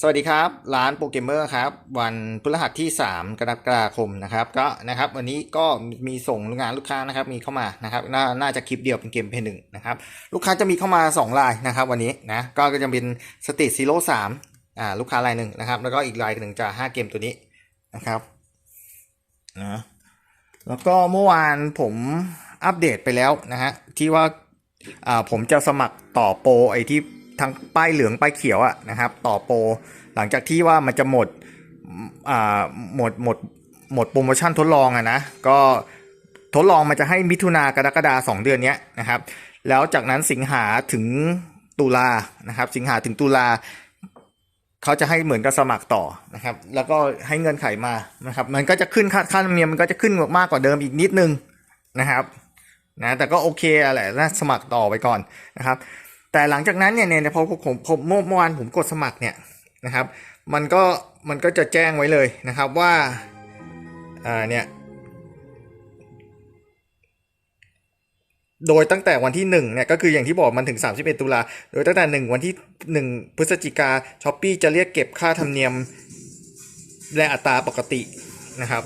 สวัสดีครับร้านโปรเกมเมอร์ครับวันพฤหัสที่ 3 กรกฎาคมนะครับก็นะครับวันนี้ก็มีส่งงานลูกค้านะครับมีเข้ามานะครับนน่าจะคลิปเดียวเป็นเกมเพย์หนึ่งนะครับลูกค้าจะมีเข้ามา2รายนะครับวันนี้นะก็จะเป็นสต a ตซีโร่สามอ่าลูกค้ารายหนึ่งนะครับแล้วก็อีกรายหนึ่งจะ 5 เกมตัวนี้นะครับนะแล้วก็เมื่อวานผมอัปเดตไปแล้วนะฮะที่ว่าอ่าผมจะสมัครต่อโปรไอที่ ทั้งป้ายเหลืองป้ายเขียวอะนะครับ ต่อโปรหลังจากที่ว่ามันจะหมดอ่าหมดหมดหมดโปรโมชั่นทดลองอะนะก็ทดลองมันจะให้มิถุนากรกฎาสองเดือนเนี้ยนะครับ แล้วจากนั้นสิงหาถึงตุลานะครับ สิงหาถึงตุลาเขาจะให้เหมือนกับสมัครต่อนะครับ แล้วก็ให้เงินไขมานะครับ มันก็จะขึ้นค่าค่าธรรมเนียมมันก็จะขึ้นมากกว่าเดิมอีกนิดนึงนะครับนะแต่ก็โอเคอะแหละนะสมัครต่อไปก่อนนะครับ แต่หลังจากนั้นเนี่ยเนี่ยพอผมผมเมื่อวานผมกดสมัครเนี่ยนะครับ มันก็มันก็จะแจ้งไว้เลยนะครับว่าอ่าเนี่ยโดยตั้งแต่วันที่1เนี่ยก็คืออย่างที่บอกมันถึง 31 ตุลา โดยตั้งแต่ 1 วันที่ 1 พฤศจิกาช้อปปีจะเรียกเก็บค่าธรรมเนียมและอัตราปกตินะครับ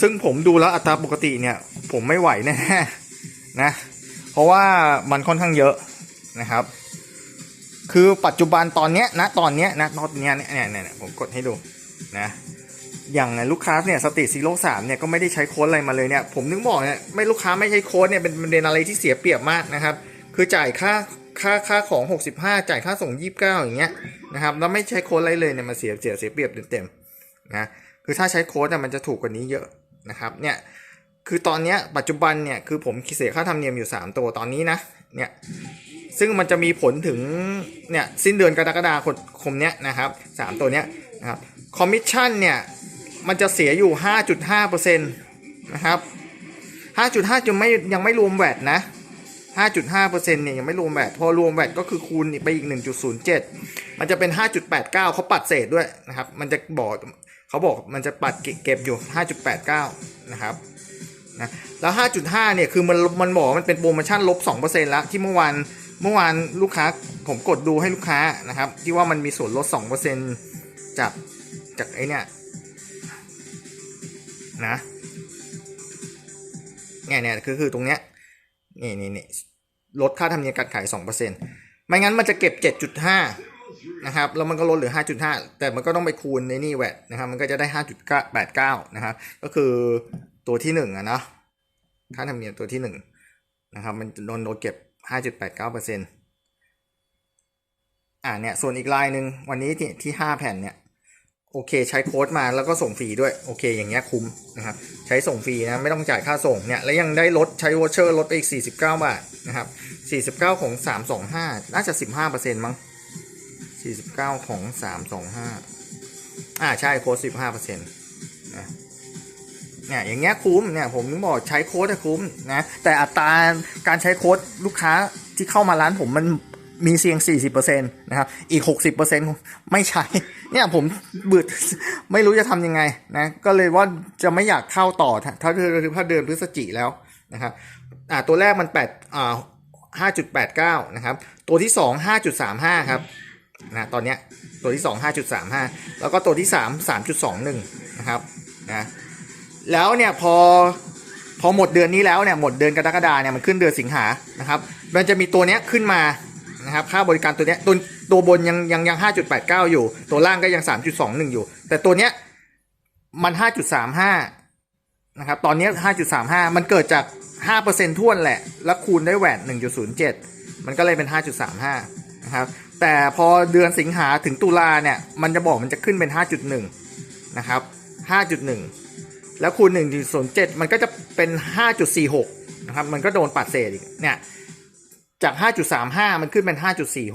ซึ่งผมดูแล้วอัตราปกติเนี่ย ผมไม่ไหวแน่นะ เพราะว่ามันค่อนข้างเยอะ นะครับ คือปัจจุบันตอนเนี้ยนะตอนเนี้ยนะตอนเนี้ยเนี่ยเนี่ยเนี่ยผมกดให้ดูนะอย่างลูกค้าเนี่ยสติซีโร่สามเนี่ยก็ไม่ได้ใช้โค้ดอะไรมาเลยเนี่ยผมนึกบอกเนี่ยไม่ลูกค้าไม่ใช้โค้ดเนี่ยเป็นประเด็นอะไรที่เสียเปรียบมากนะครับ คือจ่ายค่าค่าค่าของ 65 จ่ายค่าส่ง 29 อย่างเงี้ยนะครับแล้วไม่ใช้โค้ดอะไรเลยเนี่ยมาเสียเสียเสียเปรียบเต็มๆนะคือถ้าใช้โค้ดเนี่ยมันจะถูกกว่านี้เยอะนะครับเนี่ยคือตอนเนี้ยปัจจุบันเนี่ยคือผมเสียค่าธรรมเนียมอยู่ 3 ตัวตอนนี้นะเนี่ย ซึ่งมันจะมีผลถึงเนี่ยสิ้นเดือนกรกฎาคมเนี้ยนะครับสามตัวเนี้ยนะครับคอมมิชชั่นเนี่ยมันจะเสียอยู่ 5.5%นะครับ 5.5จะไม่ยังไม่รวมแวดนะ 5.5%เนี่ยยังไม่รวมแวดพอรวมแวดก็คือคูณไปอีก 1.07 มันจะเป็น 5.89เขาปัดเศษด้วยนะครับ มันจะบอกเขาบอกมันจะปัดเก็บอยู่ 5.89 นะครับนะแล้ว 5.5 เนี่ย คือมันมันบอกมันเป็นโปรโมชั่นลบ 2%แล้วที่เมื่อวาน เมื่อวานลูกค้าผมกดดูให้ลูกค้านะครับ ที่ว่ามันมีส่วนลด 2%จากจากไอเนี่ยนะเนี่ยเนี่ยคือคือตรงเนี้ยนี่นี่นี่ลดค่าธรรมเนียมการขาย 2%ไม่งั้นมันจะเก็บ 7.5 นะครับ แล้วมันก็ลดเหลือ 5.5 แต่มันก็ต้องไปคูณในนี่แวดนะครับ มันก็จะได้ 5.89 นะครับ ก็คือตัวที่หนึ่งอะนะค่าธรรมเนียมตัวที่หนึ่งนะครับ มันโดนโดนเก็บ 5.89เปอร์เซ็นต์อ่าเนี่ยส่วนอีกลายหนึ่งวันนี้ที่ที่ 5 แผ่นเนี่ยโอเคใช้โค้ดมาแล้วก็ส่งฟรีด้วยโอเคอย่างเงี้ยคุ้มนะครับใช้ส่งฟรีนะไม่ต้องจ่ายค่าส่งเนี่ยแล้วยังได้ลดใช้วอเชอร์ลดไปอีก 49 บาทนะครับ 49 ของ 325 น่าจะ 15เปอร์เซ็นต์มั้ง 49 ของ 325 อ่าใช่โค้ด 15% เนี่ยอย่างเงี้ยคุ้มเนี่ยผมถึงบอกใช้โค้ดอะคุ้มนะแต่อัตราการใช้โค้ดลูกค้าที่เข้ามาร้านผมมันมีเสี่ยง 40%นะครับ อีก 60%ไม่ใช้ เนี่ยผมบื่อไม่รู้จะทำยังไงนะ ก็เลยว่าจะไม่อยากเข้าต่อ ถ้าถ้าถ้าเดือนพฤศจิแล้วนะครับอ่าตัวแรกมัน8อ่า5.89 นะครับ ตัวที่ 2 5.35 ครับ นะ ตอนเนี้ย ตัวที่ 2 5.35 แล้วก็ตัวที่ 3 3.21 นะครับ นะ แล้วเนี่ยพอพอหมดเดือนนี้แล้วเนี่ยหมดเดือนกรกฎาเนี่ยมันขึ้นเดือนสิงหานะครับ มันจะมีตัวเนี้ยขึ้นมานะครับค่าบริการตัวเนี้ยตัวตัวบนยังยังยังห้าจุดแปดเก้าอยู่ ตัวล่างก็ยังสามจุดสองหนึ่งอยู่ แต่ตัวเนี้ยมันห้าจุดสามห้านะครับตอนเนี้ห้าจุดสามห้ามันเกิดจากห้าเปอร์เซ็นต์ท่วนแหละ แล้วคูณด้วยแหวนหนึ่งจุดศูนย์เจ็ดมันก็เลยเป็นห้าจุดสามห้านะครับแต่พอเดือนสิงหาถึงตุลาเนี่ยมันจะบอกมันจะขึ้นเป็นห้าจุดหนึ่งนะครับห้าจุดหนึ่ง แล้วคูณ1.07มันก็จะเป็น 5.46 นะครับ มันก็โดนปัดเศษอีก เนี่ย จาก 5.35 มันขึ้นเป็น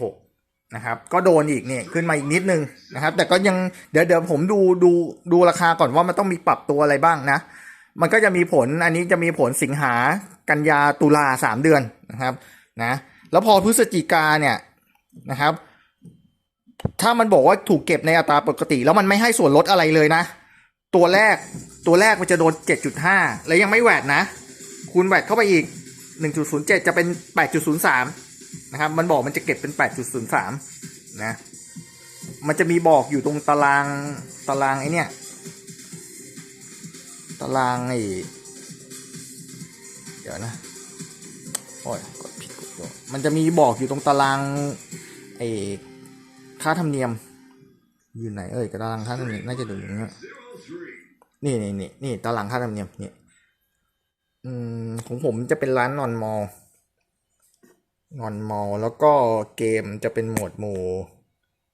5.46 นะครับ ก็โดนอีกเนี่ยขึ้นมาอีกนิดนึงนะครับ แต่ก็ยังเดี๋ยวเดี๋ยวผมดูดูดูราคาก่อนว่ามันต้องมีปรับตัวอะไรบ้างนะ มันก็จะมีผลอันนี้จะมีผลสิงหากันยาตุลาสามเดือนนะครับนะแล้วพอพฤศจิกาเนี่ยนะครับ ถ้ามันบอกว่าถูกเก็บในอัตราปกติ แล้วมันไม่ให้ส่วนลดอะไรเลยนะ ตัวแรกตัวแรกมันจะโดน 7.5 แล้วยังไม่แหวดนะ คูณแหวดเข้าไปอีก 1.07 จะเป็น 8.03 นะครับ มันบอกมันจะเก็บเป็น 8.03 นะ มันจะมีบอกอยู่ตรงตารางตารางไอ้เนี่ย ตารางไอ้เดี๋ยวนะ โอ้ยกดผิดกดตัวมันจะมีบอกอยู่ตรงตารางไอ้ค่าธรรมเนียม อยู่ไหนเอ่ยตารางค่าธรรมเนียมน่าจะดูอย่างเงี้ย นี่นี่นี่นี่ตารางค่าธรรมเนียมนี่อืมของผมจะเป็นร้านนอนมอลนอนมอลแล้วก็เกมจะเป็นหมวดหมู่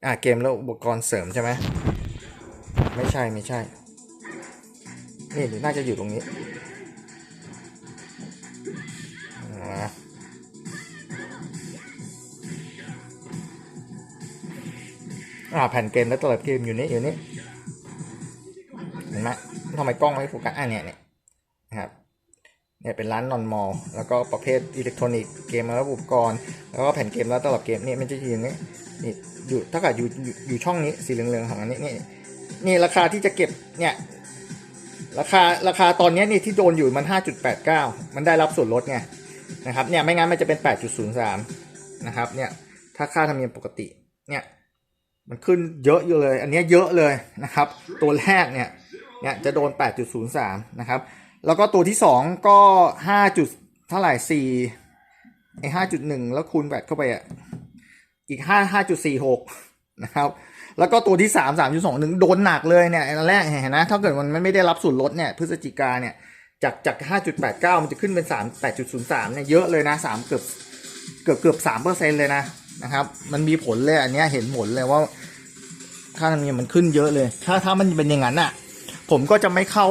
อะเกมแล้วอุปกรณ์เสริมใช่ไหมไม่ใช่ไม่ใช่ นี่น่าจะอยู่ตรงนี้อ่าแผ่นเกมแล้วตลับเกมอยู่นี่อยู่นี่ เห็นไหมทำไมกล้องไม่โฟกัสอะเนี่ยเนี่ยนะครับเนี่ยเป็นร้านนอนมอลแล้วก็ประเภทอิเล็กทรอนิกส์เกมและอุปกรณ์ แล้วก็แผ่นเกมแล้วตลับเกมเนี่ยมันจะอยู่อย่างนี้นี่อยู่ถ้าเกิดอยู่อยู่ช่องนี้สีเหลืองๆของอันนี้นี่นี่ราคาที่จะเก็บเนี่ยราคาราคาตอนนี้นี่ที่โดนอยู่มัน 5.89 มันได้รับส่วนลดไงนะครับเนี่ยไม่งั้นมันจะเป็น 8.03 นะครับเนี่ยถ้าค่าธรรมเนียมปกติเนี่ยมันขึ้นเยอะอยู่เลย อันนี้เยอะเลยนะครับ ตัวแรกเนี่ย เนี่ยจะโดน 8.03 นะครับ แล้วก็ตัวที่ 2 ก็ 5. จุดเท่าไหร่4ไอ้5.1 แล้วคูณแบตเข้าไปอะอีก 5 5.46 นะครับ แล้วก็ตัวที่สามสามจุดสองหนึ่งโดนหนักเลยเนี่ยอันแรกเห็นนะถ้าเกิดมันไม่ได้รับส่วนลดเนี่ยพฤศจิกาเนี่ยจากจากห้าจุดแปดเก้ามันจะขึ้นเป็นสามแปดจุดศูนย์สามเนี่ยเยอะเลยนะสามเกือบเกือบเกือบสามเปอร์เซ็นเลยนะนะครับ มันมีผลเลยอันนี้เห็นผลเลยว่าค่าธรรมเนียมมันขึ้นเยอะเลย ถ้าถ้ามันเป็นอย่างนั้นอะ ผมก็จะไม่เข้า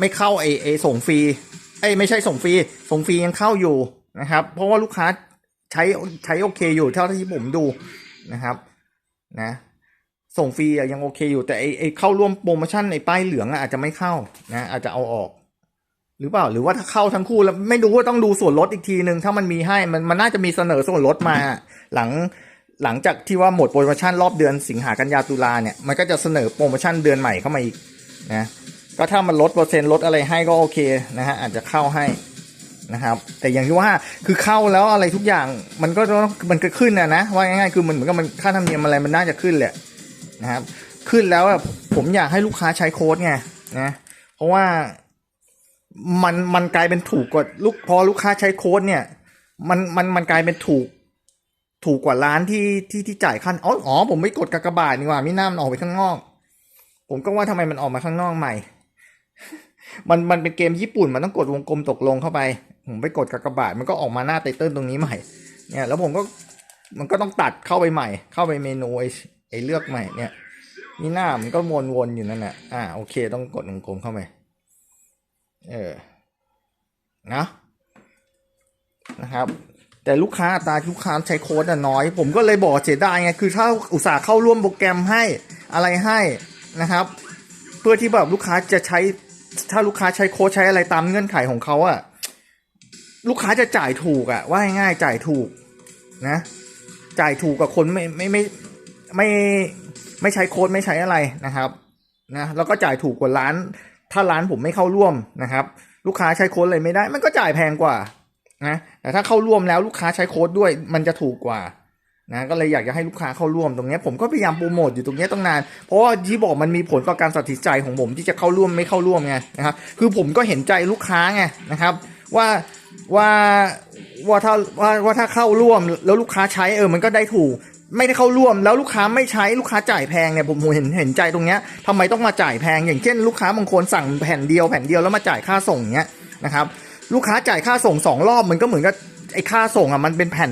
ไม่เข้าไอไอส่งฟรีไอยไม่ใช่ส่งฟรีส่งฟรียังเข้าอยู่นะครับ เพราะว่าลูกค้าใช้ใช้โอเคอยู่เท่าที่ผมดูนะครับ นะ ส่งฟรียังโอเคอยู่แต่ไอไอเข้าร่วมโปรโมชั่นในป้ายเหลืองอะอาจจะไม่เข้านะอาจจะเอาออกหรือเปล่าหรือว่าถ้าเข้าทั้งคู่แล้วไม่รู้ว่าต้องดูส่วนลดอีกทีหนึ่งถ้ามันมีให้มันมันน่าจะมีเสนอส่วนลดมาหลัง หลังจากที่ว่าหมดโปรโมชั่นรอบเดือนสิงหากันยาตุลาเนี่ยมันก็จะเสนอโปรโมชั่นเดือนใหม่เข้ามาอีกนะก็ถ้ามันลดเปอร์เซ็นต์ลดอะไรให้ก็โอเคนะฮะอาจจะเข้าให้นะครับ แต่อย่างที่ว่าคือเข้าแล้วอะไรทุกอย่างมันก็มันก็ขึ้นนะนะว่าง่ายๆคือมันเหมือนกับมันค่าธรรมเนียมอะไรมันน่าจะขึ้นแหละนะครับขึ้นแล้วผมอยากให้ลูกค้าใช้โค้ดไงนะเพราะว่ามันมันกลายเป็นถูกกว่าลูกพอลูกค้าใช้โค้ดเนี่ย มันมันมันกลายเป็นถูก ถูกกว่าร้านที่ที่ที่จ่ายขั้นอ๋ออ๋อผมไม่กดกากบาทนี่ว่ามิน่ามันออกไปข้างนอก ผมก็ว่าทำไมมันออกมาข้างนอกใหม่ มันมันเป็นเกมญี่ปุ่นมันต้องกดวงกลมตกลงเข้าไป ผมไปกดกากบาทมันก็ออกมาหน้าไตเติลตรงนี้ใหม่ เนี่ย แล้วผมก็มันก็ต้องตัดเข้าไปใหม่ เข้าไปเมนูไอ้ไอ้เลือกใหม่เนี่ยนี่หน้ามันก็วนๆอยู่นั่นแหละอ่าโอเค ต้องกดวงกลมเข้าไปเออนะนะครับ แต่ลูกค้าอัตราลูกค้าใช้โค้ดอะน้อย ผมก็เลยบอกเสียดายไงคือถ้าอุตสาห์เข้าร่วมโปรแกรมให้อะไรให้นะครับ เพื่อที่แบบลูกค้าจะใช้ถ้าลูกค้าใช้โค้ดใช้อะไรตามเงื่อนไขของเขาอะลูกค้าจะจ่ายถูกอะว่าง่ายจ่ายถูกนะ จ่ายถูกกับคนไม่ไม่ไม่ไม่ไม่ใช้โค้ดไม่ใช้อะไรนะครับนะแล้วก็จ่ายถูกกว่าร้าน ถ้าร้านผมไม่เข้าร่วมนะครับ ลูกค้าใช้โค้ดเลยไม่ได้ มันก็จ่ายแพงกว่า นะแต่ถ้าเข้าร่วมแล้วลูกค้าใช้โค้ดด้วยมันจะถูกกว่านะก็เลยอยากจะให้ลูกค้าเข้าร่วมตรงนี้ผมก็พยายามโปรโมทอยู่ตรงนี้ตั้งนาน เพราะว่าที่บอกมันมีผลต่อการตัดสินใจของผมที่จะเข้าร่วมไม่เข้าร่วมไงนะครับคือผมก็เห็นใจลูกค้าไงนะครับ ว่าว่าว่าถ้าว่าว่าถ้าเข้าร่วมแล้วลูกค้าใช้เออมันก็ได้ถูก ไม่ได้เข้าร่วมแล้วลูกค้าไม่ใช้ลูกค้าจ่ายแพงเนี่ยผมเห็นเห็นใจตรงเนี้ยทำไมต้องมาจ่ายแพง อย่างเช่น ลูกค้าบางคนสั่งแผ่นเดียวแผ่นเดียวแล้วมาจ่ายค่าส่งเนี้ยนะครับ ลูกค้าจ่ายค่าส่งสองรอบมันก็เหมือนกับไอ้ค่าส่งอะมันเป็นแผ่น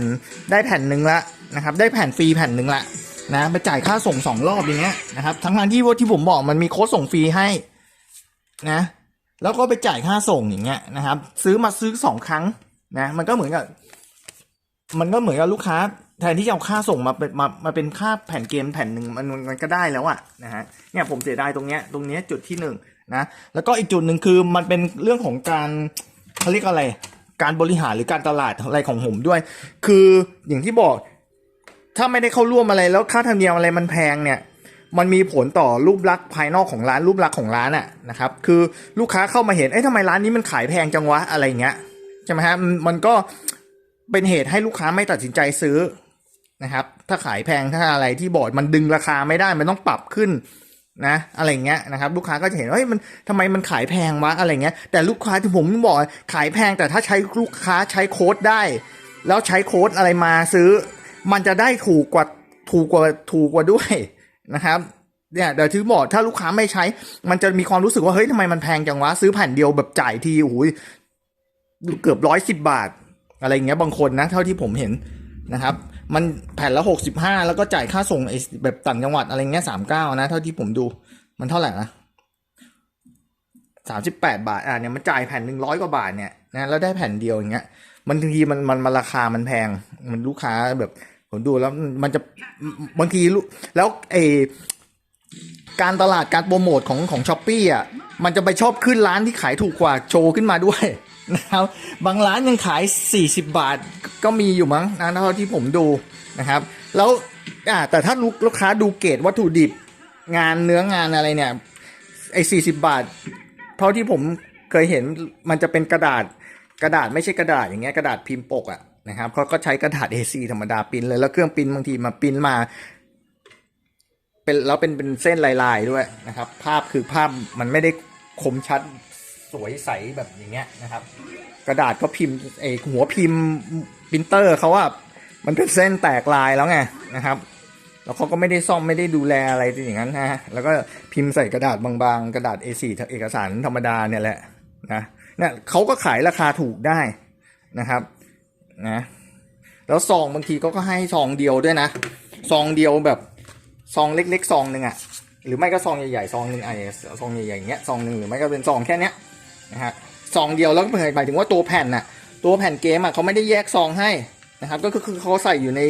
ได้แผ่นหนึ่งละนะครับ ได้แผ่นฟรีแผ่นหนึ่งละนะไปจ่ายค่าส่งสองรอบอย่างเงี้ยนะครับ ทั้งทางที่ว่าที่ผมบอกมันมีโค้ดส่งฟรีให้นะ แล้วก็ไปจ่ายค่าส่งอย่างเงี้ยนะครับ ซื้อมาซื้อสองครั้งนะ มันก็เหมือนกับ มันก็เหมือนกับลูกค้า แทนที่จะเอาค่าส่งมาเป็นมามาเป็นค่าแผ่นเกมแผ่นหนึ่งมันมันก็ได้แล้วอะนะฮะเนี่ยผมเสียดายตรงเนี้ยตรงเนี้ยจุดที่หนึ่งนะแล้วก็อีกจุดหนึ่งคือมันเป็นเรื่องของการ เขาเรียกอะไร การบริหารหรือการตลาดอะไรของผมด้วย คืออย่างที่บอก ถ้าไม่ได้เข้าร่วมอะไรแล้วค่าธรรมเนียมอะไรมันแพงเนี่ย มันมีผลต่อรูปลักษณ์ภายนอกของร้านรูปลักษณ์ของร้านอะนะครับ คือลูกค้าเข้ามาเห็นเอ้ยทำไมร้านนี้มันขายแพงจังวะอะไรเงี้ยใช่ไหมฮะมันมันก็เป็นเหตุให้ลูกค้าไม่ตัดสินใจซื้อนะครับ ถ้าขายแพงถ้าอะไรที่บอร์ดมันดึงราคาไม่ได้มันต้องปรับขึ้น นะอะไรเงี้ยนะครับลูกค้าก็จะเห็นว่าเฮ้ยมันทำไมมันขายแพงวะอะไรเงี้ยแต่ลูกค้าที่ผมบอกขายแพงแต่ถ้าใช้ลูกค้าใช้โค้ดได้ แล้วใช้โค้ดอะไรมาซื้อ มันจะได้ถูกกว่าถูกกว่าถูกกว่าด้วยนะครับเนี่ยเดี๋ยวที่บอกถ้าลูกค้าไม่ใช้ มันจะมีความรู้สึกว่าเฮ้ยทำไมมันแพงจังวะซื้อแผ่นเดียวแบบจ่ายทีโอ้โหเกือบร้อยสิบบาท อะไรเงี้ยบางคนนะ เท่าที่ผมเห็นนะครับ มันแผ่นละหกสิบห้าแล้วก็จ่ายค่าส่งไอ้แบบต่างจังหวัดอะไรเงี้ยสามเก้านะ เท่าที่ผมดู มันเท่าไหร่นะสามสิบแปดบาท อะเนี่ยมันจ่ายแผ่นหนึ่งร้อยกว่าบาทเนี่ยนะแล้วได้แผ่นเดียวอย่างเงี้ย มันบางทีมันมันมันราคามันแพง มันลูกค้าแบบผมดูแล้วมันจะบางทีลูกแล้วไอการตลาดการโปรโมทของของช้อปปี้อะมันจะไปชอบขึ้นร้านที่ขายถูกกว่าโชว์ขึ้นมาด้วย นะครับ บางร้านยังขาย 40 บาทก็มีอยู่มั้งนะเท่าที่ผมดูนะครับ แล้วแต่ถ้าลูกลูกค้าดูเกรดวัตถุดิบงานเนื้องานอะไรเนี่ยไอ้สี่สิบาท เท่าที่ผมเคยเห็นมันจะเป็นกระดาษกระดาษไม่ใช่กระดาษอย่างเงี้ยกระดาษพิมพ์ปกอะนะครับเขาก็ใช้กระดาษ A4 ธรรมดาปิ้นเลยแล้วเครื่องปิ้นบางทีมาปิ้นมา เป็นแล้วเป็นเป็นเส้นลายๆด้วยนะครับ ภาพคือภาพมันไม่ได้คมชัด สวยใสแบบอย่างเงี้ยนะครับ กระดาษก็พิมพ์ไอหัวพิมพ์ปรินเตอร์เขาว่ามันเป็นเส้นแตกลายแล้วไงนะครับ แล้วเขาก็ไม่ได้ซ่อมไม่ได้ดูแลอะไรอย่างนั้นนะแล้วก็พิมพ์ใส่กระดาษบางๆ กระดาษ A4 เอกสารธรรมดาเนี่ยแหละนะเนี่ยเขาก็ขายราคาถูกได้นะครับนะแล้วซองบางทีก็ก็ให้ซองเดียวด้วยนะซองเดียวแบบซองเล็กๆซองหนึ่งอะหรือไม่ก็ซองใหญ่ๆซองหนึ่งไอ้ซองใหญ่ๆอย่างเงี้ยซองหนึ่งหรือไม่ก็เป็นซองแค่เนี้ย นะฮะซองเดียวแล้วก็หมายถึงว่าตัวแผ่นน่ะตัวแผ่นเกมอะเขาไม่ได้แยกซองให้นะครับก็คือเขาใส่อยู่ใน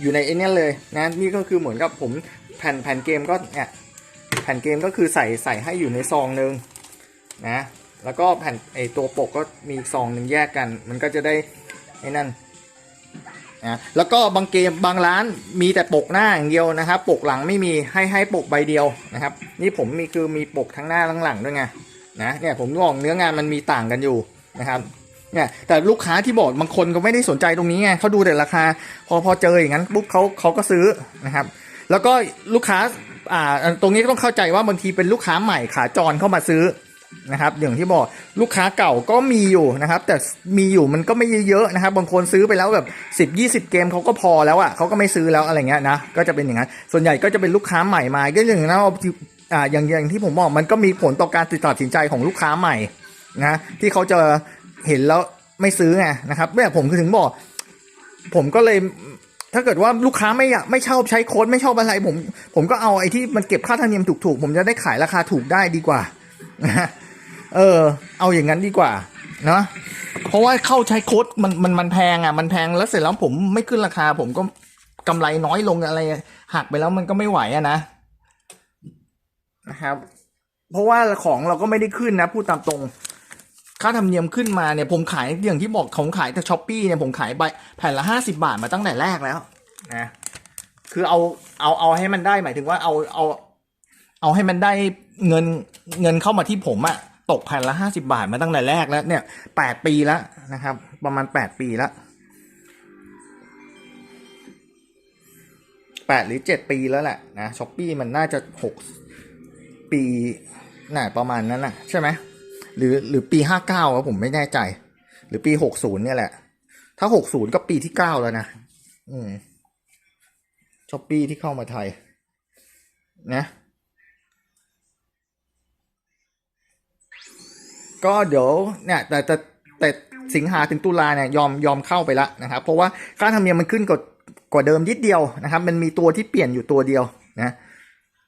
อยู่ในไอ้นี่เลยนะนี่ก็คือเหมือนกับผมแผ่นแผ่นเกมก็เนี่ยแผ่นเกมก็คือใส่ใส่ให้อยู่ในซองหนึ่งนะแล้วก็แผ่นไอตัวปกก็มีซองหนึ่งแยกกัน มันก็จะได้ไอ้นั่นนะแล้วก็บางเกมบางร้านมีแต่ปกหน้าอย่างเดียวนะครับ ปกหลังไม่มีให้ให้ปกใบเดียวนะครับ นี่ผมมีคือมีปกทั้งหน้าทั้งหลังด้วยไง นะเนี่ยผมบอกเนื้องานมันมีต่างกันอยู่นะครับเนี่ยแต่ลูกค้าที่บอกบางคนก็ไม่ได้สนใจตรงนี้ไงเขาดูแต่ราคา พอพอเจออย่างนั้นปุ๊บเขาเขาก็ซื้อนะครับ แล้วก็ลูกค้าอ่าตรงนี้ต้องเข้าใจว่าบางทีเป็นลูกค้าใหม่ขาจรเข้ามาซื้อนะครับอย่างที่บอกลูกค้าเก่าก็มีอยู่นะครับ แต่มีอยู่มันก็ไม่เยอะๆนะครับ บางคนซื้อไปแล้วแบบสิบยี่สิบเกมเขาก็พอแล้วอะเขาก็ไม่ซื้อแล้วอะไรเงี้ยนะก็จะเป็นอย่างนั้นส่วนใหญ่ก็จะเป็นลูกค้าใหม่มาก็อย่างนั้น อ่าอย่างอย่างที่ผมบอกมันก็มีผลต่อการติดสินใจของลูกค้าใหม่นะที่เขาจะเห็นแล้วไม่ซื้อไงนะครับเนี่ยผมคือถึงบอก ผมก็เลยถ้าเกิดว่าลูกค้าไม่อยากไม่ชอบใช้โค้ดไม่ชอบอะไรผม ผมก็เอาไอ้ที่มันเก็บค่าธรรมเนียมถูกๆ ผมจะได้ขายราคาถูกได้ดีกว่านะเออ เอาอย่างนั้นดีกว่าเนาะเพราะว่าเข้าใช้โค้ดมันมันมันแพงอะมันแพงแล้วเสร็จแล้วผมไม่ขึ้นราคา ผมก็กำไรน้อยลงอะไร หักไปแล้วมันก็ไม่ไหวอะนะ นะครับ เพราะว่าของเราก็ไม่ได้ขึ้นนะ พูดตามตรง ค่าธรรมเนียมขึ้นมาเนี่ยผมขายอย่างที่บอกผมขายแต่ช้อปปี้เนี่ยผมขายใบแผ่นละห้าสิบาทมาตั้งแต่แรกแล้วนะคือเอาเอาเอาให้มันได้หมายถึงว่าเอาเอาเอาให้มันได้เงินเงินเข้ามาที่ผมอะตกแผ่นละห้าสิบาทมาตั้งแต่แรกแล้วเนี่ยแปดปีแล้วนะครับ ประมาณแปดปีแล้วแปดหรือเจ็ดปีแล้วแหละนะช้อปปี้มันน่าจะหก ปีน่าประมาณนั้นน่ะใช่ไหมหรือหรือปีห้าเก้าผมไม่แน่ใจ หรือปีหกศูนย์เนี่ยแหละ ถ้าหกศูนย์ก็ปีที่เก้าแล้วนะอืมช้อปปี้ที่เข้ามาไทย นะ ก็เดี๋ยวเนี่ยแต่แต่แต่สิงหาถึงตุลาเนี่ยยอมยอมเข้าไปแล้วนะครับ เพราะว่าค่าธรรมเนียมมันขึ้นกว่ากว่าเดิมนิดเดียวนะครับ มันมีตัวที่เปลี่ยนอยู่ตัวเดียวนะ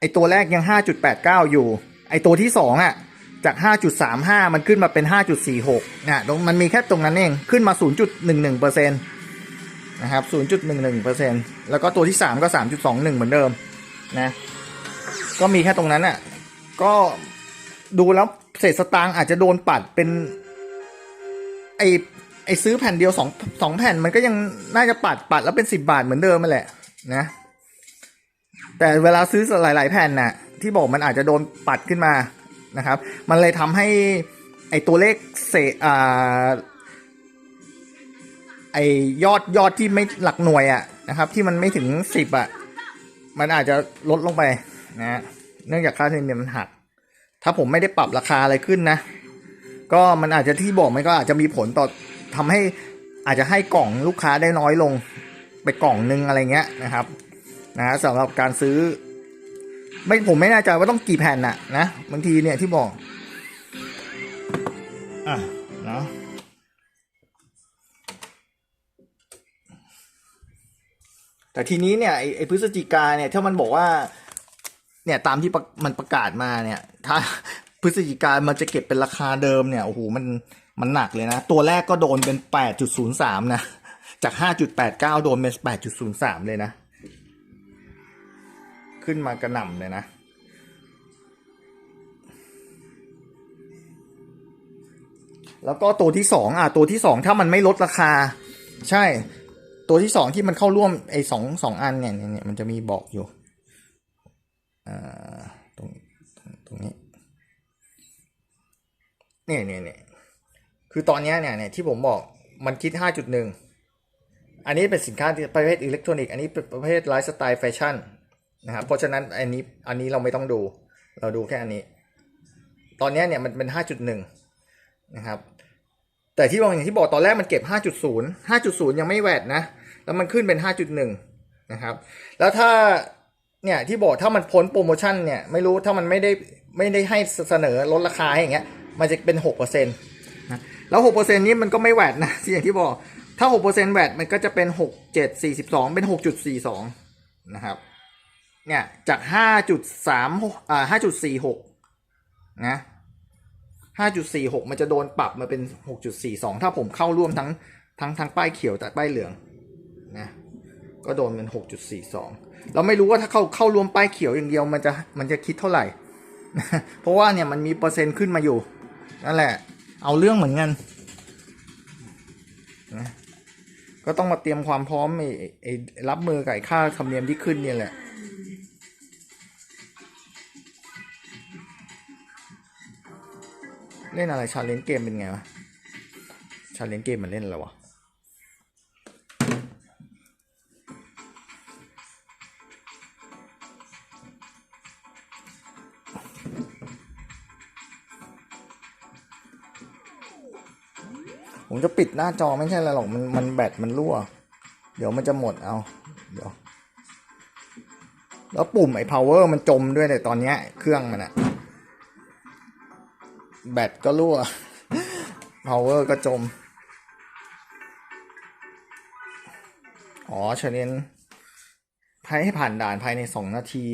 ไอตัวแรกยัง 5.89 อยู่ ไอตัวที่สองอะจาก 5.35 มันขึ้นมาเป็น 5.46นะมันมีแค่ตรงนั้นเอง ขึ้นมา 0.11เปอร์เซ็นต์นะครับ 0.11เปอร์เซ็นต์แล้วก็ตัวที่ 3 ก็ 3.21 เหมือนเดิมนะ ก็มีแค่ตรงนั้นอะ ก็ดูแล้วเศษสตางค์อาจจะโดนปัดเป็น ไอไอซื้อแผ่นเดียวสองสองแผ่นมันก็ยังน่าจะปัดปัดแล้วเป็นสิบบาทเหมือนเดิมมาแหละ นะ แต่เวลาซื้อหลาย ๆ แผ่นน่ะ ที่บอกมันอาจจะโดนปัดขึ้นมานะครับ มันเลยทำให้ไอตัวเลขเศษอ่าไอยอดยอดที่ไม่หลักหน่วยอะนะครับ ที่มันไม่ถึงสิบอะ มันอาจจะลดลงไปนะเนื่องจากค่าธรรมเนียมมันหัก ถ้าผมไม่ได้ปรับราคาอะไรขึ้นนะ ก็มันอาจจะที่บอกมันก็อาจจะมีผลต่อทำให้อาจจะให้กล่องลูกค้าได้น้อยลง ไปกล่องนึงอะไรเงี้ยนะครับ นะฮะสำหรับการซื้อ ไม่ผมไม่แน่ใจว่าต้องกี่แผ่นน่ะนะบางทีเนี่ยที่บอก อะเนาะแต่ทีนี้เนี่ยไอ้ไอ้พฤศจิกาเนี่ยถ้ามันบอกว่า เนี่ยตามที่ประมันประกาศมาเนี่ย ถ้าพฤศจิกามันจะเก็บเป็นราคาเดิมเนี่ยโอ้โหมันมันหนักเลยนะ ตัวแรกก็โดนเป็นแปดจุดศูนย์สามนะ จากห้าจุดแปดเก้าโดนเป็นแปดจุดศูนย์สามเลยนะ ขึ้นมากระหน่ำเลยนะ แล้วก็ตัวที่สองอะตัวที่สองถ้ามันไม่ลดราคา ใช่ ตัวที่สองที่มันเข้าร่วมไอ้สองสองอันเนี่ยเนี่ยเนี่ยมันจะมีบอกอยู่อ่าตรงตรงตรงนี้เนี่ยเนี่ยเนี่ยคือตอนเนี้ยเนี่ยเนี่ยที่ผมบอกมันคิดห้าจุดหนึ่งอันนี้เป็นสินค้าที่ประเภทอิเล็กทรอนิกส์ อันนี้เป็นประเภทไลฟ์สไตล์แฟชั่น นะครับเพราะฉะนั้นอันนี้อันนี้เราไม่ต้องดู เราดูแค่อันนี้ ตอนนี้เนี่ยมันเป็นห้าจุดหนึ่งนะครับ แต่ที่บอกอย่างที่บอกตอนแรกมันเก็บ 5.0 5.0 ยังไม่แวดนะ แล้วมันขึ้นเป็น 5.1 นะครับ แล้วถ้าเนี่ยที่บอกถ้ามันพ้นโปรโมชั่นเนี่ยไม่รู้ถ้ามันไม่ได้ไม่ได้ให้เสนอลดราคาอย่างเงี้ยมันจะเป็น 6%นะแล้ว 6%นี้มันก็ไม่แวดนะที่อย่างที่บอกถ้า 6%แวดมันก็จะเป็น 6 7 42 เป็น 6.42 นะครับ เนี่ยจาก5.3อ่า5.46นะ5.46มันจะโดนปรับมาเป็น6.42ถ้าผมเข้าร่วมทั้งทั้งทั้งป้ายเขียวแต่ป้ายเหลืองนะก็โดนเป็น6.42เราไม่รู้ว่าถ้าเข้าเข้าร่วมป้ายเขียวอย่างเดียวมันจะมันจะคิดเท่าไหร่ เพราะว่าเนี่ยมันมีเปอร์เซ็นต์ขึ้นมาอยู่นั่นแหละ เอาเรื่องเหมือนกันนะก็ต้องมาเตรียมความพร้อมไอ้ไอ้รับมือกับค่าธรรมเนียมที่ขึ้นเนี่ยแหละ เล่นอะไรชาเลนจ์เกมเป็นไงวะชาเลนจ์เกมมันเล่นอะไรวะผมจะปิดหน้าจอไม่ใช่อะไรหรอกมันมันแบตมันรั่ว เดี๋ยวมันจะหมดเอา เดี๋ยว แล้วปุ่มไอ้ power มันจมด้วยแต่ตอนเนี้ยเครื่องมันอะ แบตก็รั่ว power ก็จม อ๋อเฉลียนภายให้ผ่านด่านภายในสองนาที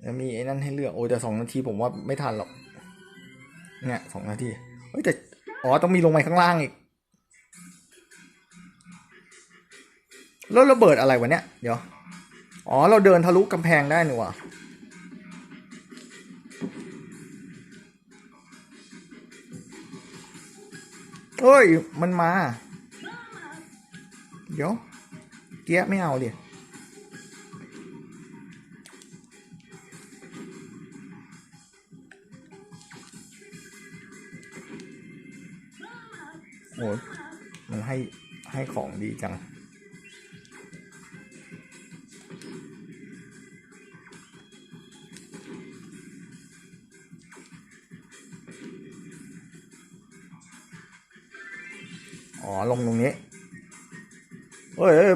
แล้วมีไอ้นั่นให้เลือก โอ้ยแต่สองนาทีผมว่าไม่ทันหรอก เนี่ยสองนาที เฮ้ยแต่ อ๋อต้องมีลงไปข้างล่างอีก แล้วระเบิดอะไรวะเนี่ย เดี๋ยว อ๋อเราเดินทะลุกำแพงได้นี่หว่า เฮ้ย มันมา เดี๋ยว เกี้ยไม่เอาเดิโอ้ยมันให้ให้ของดีจัง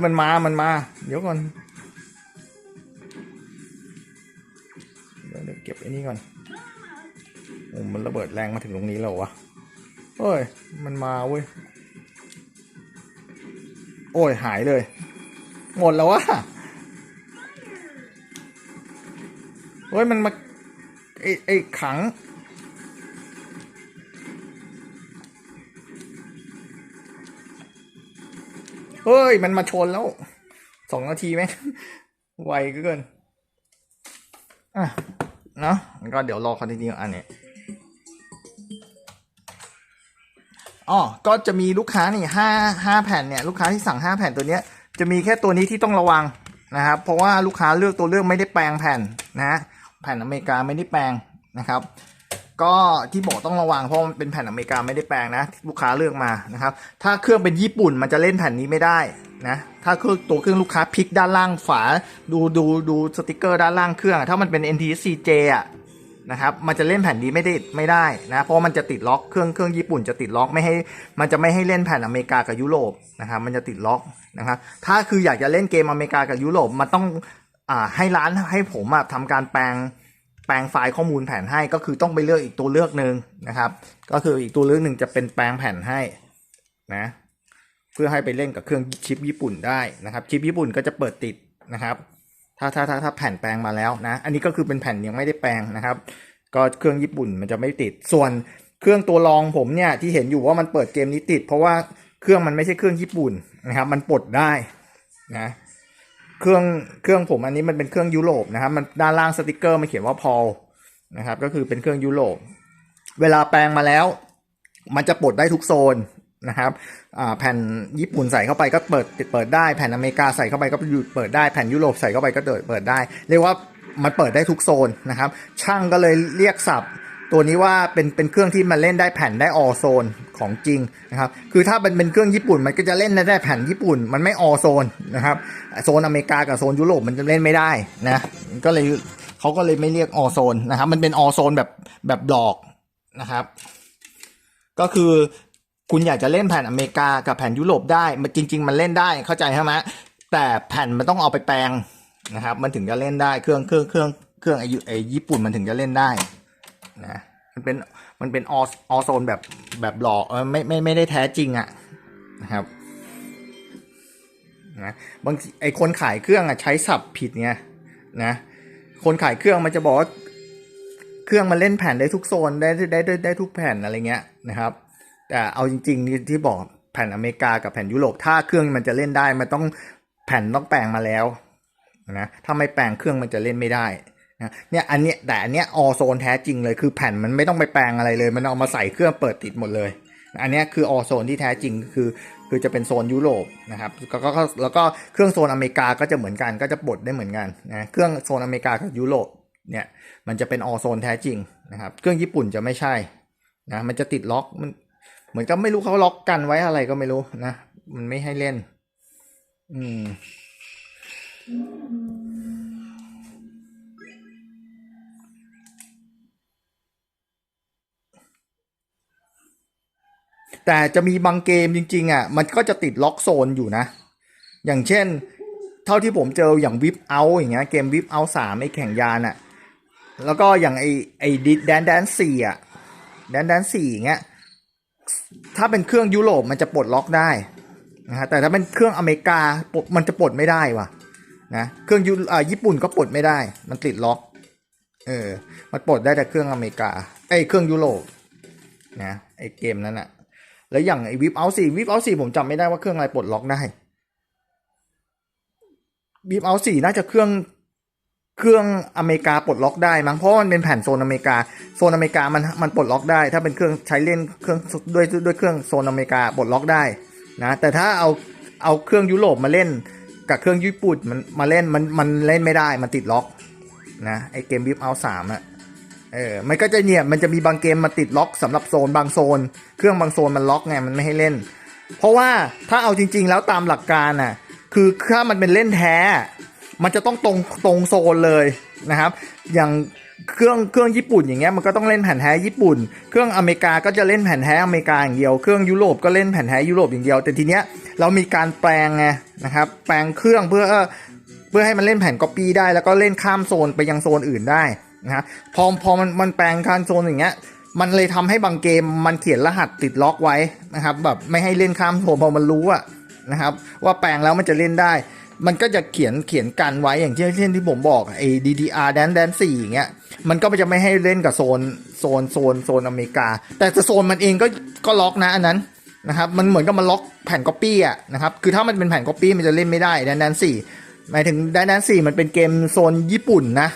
มันมา มันมา เดี๋ยวก่อน เดี๋ยวเก็บไอ้นี่ก่อนโอ้มันระเบิดแรงมาถึงตรงนี้แล้ววะเอ้ย มันมาเว้ย โอ้ย หายเลย หมดแล้ววะเฮ้ย มันมาไอ้ไอ้ขัง เฮ้ย มันมาชนแล้ว สองนาทีไหม ไวเกิน อะ เนาะก็เดี๋ยวรอคอนติเนียอันนี้อ๋อก็จะมีลูกค้านี่ห้าห้าแผ่นเนี่ย ลูกค้าที่สั่งห้าแผ่นตัวเนี้ย จะมีแค่ตัวนี้ที่ต้องระวังนะครับ เพราะว่าลูกค้าเลือกตัวเลือกไม่ได้แปลงแผ่นนะ แผ่นอเมริกาไม่ได้แปลงนะครับ ก็ที่บอกต้องระวังเพราะมันเป็นแผ่นอเมริกาไม่ได้แปลงนะ ลูกค้าเลือกมานะครับ ถ้าเครื่องเป็นญี่ปุ่นมันจะเล่นแผ่นนี้ไม่ได้นะถ้าเครื่องตัวเครื่องลูกค้าพลิกด้านล่างฝา ดูดูดูสติกเกอร์ด้านล่างเครื่อง ถ้ามันเป็น NTSC-J อะนะครับมันจะเล่นแผ่นนี้ไม่ได้ไม่ได้นะเพราะมันจะติดล็อกเครื่องเครื่องญี่ปุ่นจะติดล็อกไม่ให้ มันจะไม่ให้เล่นแผ่นอเมริกากับยุโรปนะครับมันจะติดล็อกนะครับถ้าคืออยากจะเล่นเกมอเมริกากับยุโรปมันต้องอ่าให้ร้านให้ผมอะทำการแปลง แปลงไฟล์ข้อมูลแผ่นให้ก็คือต้องไปเลือกอีกตัวเลือกหนึ่งนะครับ ก็คืออีกตัวเลือกหนึ่งจะเป็นแปลงแผ่นให้นะเพื่อให้ไปเล่นกับเครื่องชิปญี่ปุ่นได้นะครับชิปญี่ปุ่นก็จะเปิดติดนะครับ ถ้าถ้าถ้าถ้าแผ่นแปลงมาแล้วนะอันนี้ก็คือเป็นแผ่นยังไม่ได้แปลงนะครับ ก็เครื่องญี่ปุ่นมันจะไม่ติดส่วนเครื่องตัวรองผมเนี่ยที่เห็นอยู่ว่ามันเปิดเกมนี้ติด เพราะว่าเครื่องมันไม่ใช่เครื่องญี่ปุ่นนะครับ มันปลดได้นะ เครื่องเครื่องผมอันนี้มันเป็นเครื่องยุโรปนะครับ มันด้านล่างสติกเกอร์มันเขียนว่าพอลนะครับ ก็คือเป็นเครื่องยุโรป เวลาแปลงมาแล้ว มันจะปลดได้ทุกโซนนะครับแผ่นญี่ปุ่นใส่เข้าไปก็เปิดเปิดได้ แผ่นอเมริกาใส่เข้าไปก็หยุดเปิดได้ แผ่นยุโรปใส่เข้าไปก็เปิดเปิดได้ เรียกว่ามันเปิดได้ทุกโซนนะครับ ช่างก็เลยเรียกศัพท์ ตัวนี้ว่าเป็นเป็นเครื่องที่มันเล่นได้แผ่นได้ออโซนของจริงนะครับ คือถ้าเป็นเป็นเครื่องญี่ปุ่นมันก็จะเล่นได้แผ่นญี่ปุ่น มันไม่ออโซนนะครับโซนอเมริกากับโซนยุโรปมันจะเล่นไม่ได้นะก็เลยเขาก็เลยไม่เรียกออโซนนะครับ มันเป็นออโซนแบบแบบดอกนะครับ ก็คือคุณอยากจะเล่นแผ่นอเมริกากับแผ่นยุโรปได้มันจริง ๆ มันเล่นได้เข้าใจใช่ไหมแต่แผ่นมันต้องเอาไปแปลงนะครับ มันถึงจะเล่นได้เครื่องเครื่องเครื่องเครื่องไอยุไอญี่ปุ่นมันถึงจะเล่นได้ นะมันเป็นมันเป็นออออโซนแบบแบบหลอกเอไม่ไม่ไม่ได้แท้จริงอะนะครับนะบางไอคนขายเครื่องอะใช้ศัพท์ผิดไงนะคนขายเครื่องมันจะบอกว่าเครื่องมันเล่นแผ่นได้ทุกโซนได้ได้ได้ได้ทุกแผ่นอะไรเงี้ยนะครับ แต่เอาจริงๆที่บอกแผ่นอเมริกากับแผ่นยุโรปถ้าเครื่องมันจะเล่นได้มันต้องแผ่นต้องแปลงมาแล้วนะถ้าไม่แปลงเครื่องมันจะเล่นไม่ได้ เนี่ยอันเนี้ยแต่อันเนี้ยออโซนแท้จริงเลยคือแผ่นมันไม่ต้องไปแปลงอะไรเลย มันเอามาใส่เครื่องเปิดติดหมดเลย อันเนี้ยคือออโซนที่แท้จริงคือคือจะเป็นโซนยุโรปนะครับก็ก็ก็แล้วก็เครื่องโซนอเมริกาก็จะเหมือนกันก็จะบดได้เหมือนกันนะเครื่องโซนอเมริกากับยุโรปเนี่ยมันจะเป็นออโซนแท้จริงนะครับเครื่องญี่ปุ่นจะไม่ใช่นะมันจะติดล็อกมันเหมือนกับไม่รู้เขาล็อกกันไว้อะไรก็ไม่รู้นะมันไม่ให้เล่น อืม แต่จะมีบางเกมจริง ๆ อะ มันก็จะติดล็อกโซนอยู่นะ อย่างเช่น เท่าที่ผมเจออย่างวิปเอาอย่างเงี้ยเกมวิปเอาสามไอแข่งยานอะ แล้วก็อย่างไอไอดิแดนแดนสี่อะแดนแดนสี่อย่างเงี้ยถ้าเป็นเครื่องยุโรปมันจะปลดล็อกได้นะฮะแต่ถ้าเป็นเครื่องอเมริกาปดมันจะปลดไม่ได้ว่ะนะเครื่องยุอ่าญี่ปุ่นก็ปลดไม่ได้ มันติดล็อกเออมันปลดได้แต่เครื่องอเมริกาไอเครื่องยุโรปนะไอเกมนั้นอะ แล้วอย่างไอวิปเอาสี่วิปเอาสี่ผมจำไม่ได้ว่าเครื่องอะไรปลดล็อกได้วิปเอาสี่น่าจะเครื่องเครื่องอเมริกาปลดล็อกได้มั้งเพราะมันเป็นแผ่นโซนอเมริกาโซนอเมริกามันมันปลดล็อกได้ ถ้าเป็นเครื่องใช้เล่นเครื่องด้วยด้วยเครื่องโซนอเมริกาปลดล็อกได้นะแต่ถ้าเอาเอาเครื่องยุโรปมาเล่นกับเครื่องญี่ปุ่นมันมาเล่นมันมันเล่นไม่ได้มันติดล็อกนะไอเกมวิปเอาสามอะ เออ มันก็จะเนี่ยมันจะมีบางเกมมาติดล็อกสำหรับโซนบางโซน เครื่องบางโซนมันล็อกไงมันไม่ให้เล่น เพราะว่าถ้าเอาจริง ๆ แล้วตามหลักการอะ คือถ้ามันเป็นเล่นแท้ มันจะต้องตรงตรงโซนเลยนะครับ อย่างเครื่องเครื่องญี่ปุ่นอย่างเงี้ยมันก็ต้องเล่นแผ่นแท้ญี่ปุ่น เครื่องอเมริกาก็จะเล่นแผ่นแท้อเมริกาอย่างเดียว เครื่องยุโรปก็เล่นแผ่นแท้ยุโรปอย่างเดียว แต่ทีเนี้ยเรามีการแปลงไงนะครับ แปลงเครื่องเพื่อเพื่อให้มันเล่นแผ่นก๊อปปี้ได้ แล้วก็เล่นข้ามโซนไปยังโซนอื่นได้ นะครับพอพอมันมันแปลงข้ามโซนอย่างเงี้ยมันเลยทำให้บางเกมมันเขียนรหัสติดล็อกไว้นะครับ แบบไม่ให้เล่นข้ามโซนพอมันรู้อะนะครับ ว่าแปลงแล้วมันจะเล่นได้ มันก็จะเขียนเขียนกันไว้อย่างเช่นเช่นที่ผมบอกไอ้ DDR แดนแดนสี่อย่างเงี้ยมันก็จะไม่ให้เล่นกับโซนโซนโซนโซนอเมริกา แต่โซนมันเองก็ก็ล็อกนะอันนั้นนะครับมันเหมือนกับมันล็อกแผ่นก๊อปปี้อะนะครับคือถ้ามันเป็นแผ่นก๊อปปี้มันจะเล่นไม่ได้แดนแดนสี่หมายถึงแดนแดนสี่มันเป็นเกมโซนญี่ปุ่นนะ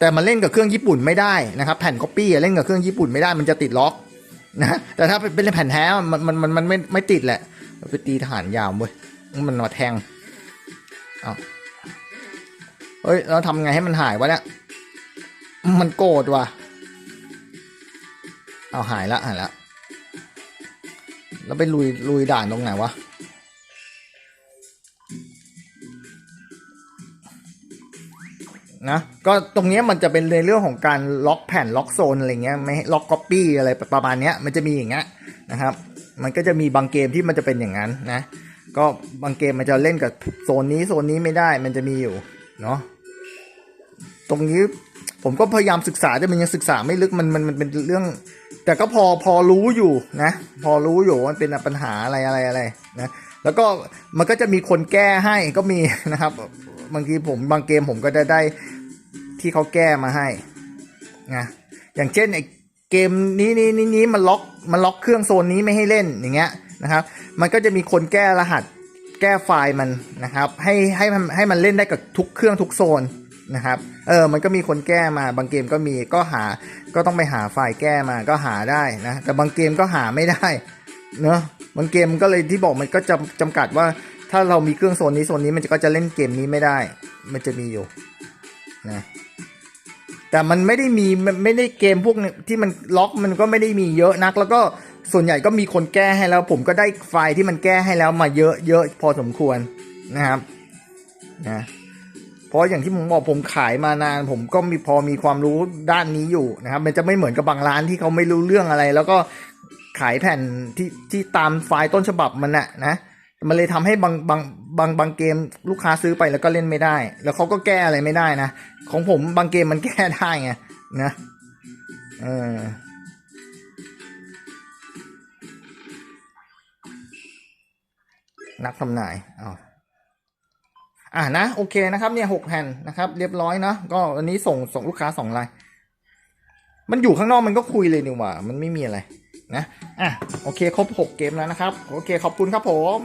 แต่มันเล่นกับเครื่องญี่ปุ่นไม่ได้นะครับ แผ่นก๊อปปี้เล่นกับเครื่องญี่ปุ่นไม่ได้มันจะติดล็อกนะแต่ถ้าเป็นแผ่นแท้มันมันมันมันไม่ไม่ติดแหละไปตีทหารยาวเว้ยมันมาแทงเอาเฮ้ยเราทำไงให้มันหายวะเนี่ยมันโกรธว่ะเอาหายละหายละแล้วไปลุยลุยด่านตรงไหนวะ นะก็ตรงนี้มันจะเป็นในเรื่องของการล็อกแผ่นล็อกโซนอะไรเงี้ยไม่ล็อกก๊อปปี้อะไรประมาณเนี้ยมันจะมีอย่างเงี้ยนะครับ มันก็จะมีบางเกมที่มันจะเป็นอย่างนั้นนะ ก็บางเกมมันจะเล่นกับโซนนี้โซนนี้ไม่ได้มันจะมีอยู่เนาะตรงนี้ผมก็พยายามศึกษาแต่มันยังศึกษาไม่ลึกมันมันมันเป็นเรื่อง แต่ก็พอพอรู้อยู่นะ พอรู้อยู่มันเป็นปัญหาอะไรอะไรอะไรนะแล้วก็มันก็จะมีคนแก้ให้ก็มีนะครับ บางทีผมบางเกมผมก็จะได้ที่เขาแก้มาให้นะอย่างเช่นไอเกมนี้นี้นี้นี้มันล็อกมันล็อกเครื่องโซนนี้ไม่ให้เล่นอย่างเงี้ยนะครับ มันก็จะมีคนแก้รหัสแก้ไฟล์มันนะครับ ให้ให้มันให้มันเล่นได้กับทุกเครื่องทุกโซนนะครับ เออ มันก็มีคนแก้มา บางเกมก็มีก็หา ก็ต้องไปหาไฟล์แก้มาก็หาได้นะ แต่บางเกมก็หาไม่ได้ เนอะบางเกมก็เลยที่บอกมันก็จะจำกัดว่า ถ้าเรามีเครื่องโซนนี้โซนนี้มันก็จะเล่นเกมนี้ไม่ได้ มันจะมีอยู่นะแต่มันไม่ได้มีไม่ได้เกมพวกนี้ที่มันล็อกมันก็ไม่ได้มีเยอะนัก แล้วก็ส่วนใหญ่ก็มีคนแก้ให้แล้ว ผมก็ได้ไฟล์ที่มันแก้ให้แล้วมาเยอะเยอะพอสมควรนะครับนะเพราะอย่างที่ผมบอกผมขายมานาน ผมก็มีพอมีความรู้ด้านนี้อยู่นะครับ มันจะไม่เหมือนกับบางร้านที่เขาไม่รู้เรื่องอะไร แล้วก็ขายแผ่นที่ที่ตามไฟล์ต้นฉบับมันนะนะ มันเลยทำให้บางบางบางบางเกมลูกค้าซื้อไปแล้วก็เล่นไม่ได้ แล้วเขาก็แก้อะไรไม่ได้นะ ของผมบางเกมมันแก้ได้ไงนะเออนักทำนายอ้าอะนะ โอเคนะครับเนี่ยหกแผ่นนะครับ เรียบร้อยนะก็อันนี้ส่งส่งลูกค้าสองราย มันอยู่ข้างนอกมันก็คุยเลยนี่หว่า มันไม่มีอะไร นะอะโอเคครบหกเกมแล้วนะครับ โอเคขอบคุณครับผม